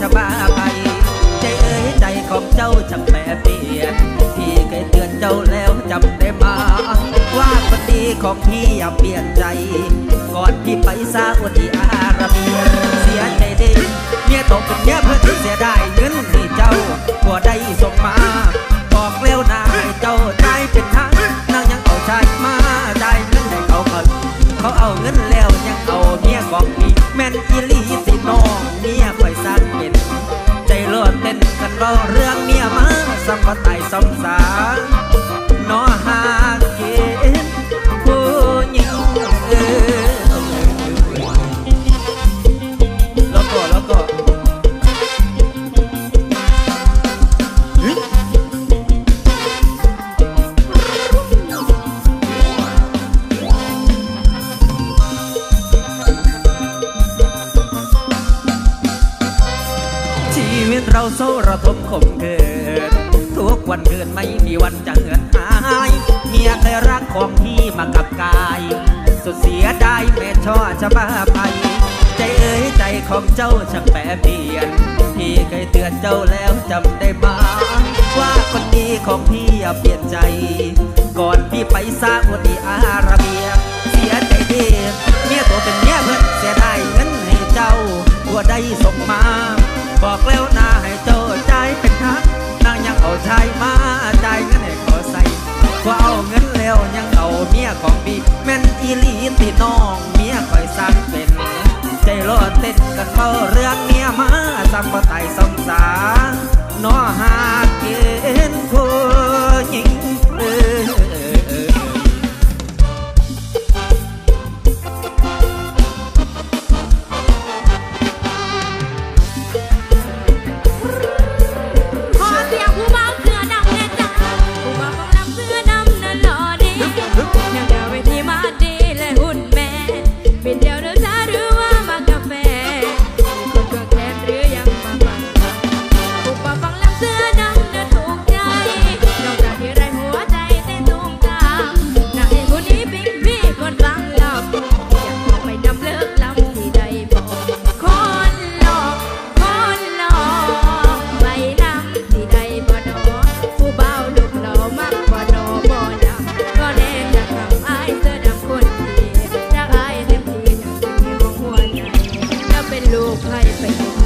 จะบ้าไป ใจเอ๋ยใจของเจ้าช่งแปรเปลี่ยนพี่เคยเตือนเจ้าแล้วจำได้มา ว่าคนดีของพี่อย่าเปลี่ยนใจ ก่อนพี่ไปซาอุดิอาระเบียเสียใจได้เมียตกเป็นเมียเพื่อที่เสียได้เงินที่เจ้าบ่ได้ส่งมา คอยสั่นเป็นใจโลดเต้นกันรอเรื่องเมียมาสัมปไตยสมสาร ตเราโซระทมขมเกินทุกวันเกินไม่มีวันจะเหือนหายเมียเคยรักของพี่มากับกาย สุดเสียดายแม่ช่อจะมาไป ใจเอ้ยใจของเจ้าช่างแปรเปลี่ยน พี่เคยเตือนเจ้าแล้วจำได้ไหมาว่าคนดีของพี่อย่าเปลี่ยนใจ ก่อนพี่ไปซาอุดิอาระเบียเสียใจเดีเมียตัวเป็นเมียเพื่อนเสียดายเงินให้เจ้าบัวได้ส่งมา บอกแล้วนาให้เจ้าใจเป็นทักนางยังเอาชายมาใจ่ายเงินให้ขอใส่ว่าเอาเงินแล้วยังเอาเมียของพี่แม่นอีลีติน้องเมียคอยสั่งเป็นใจโลดเต้นกันเฝ้าเรื่องเมียมาสัมปไตยส ลู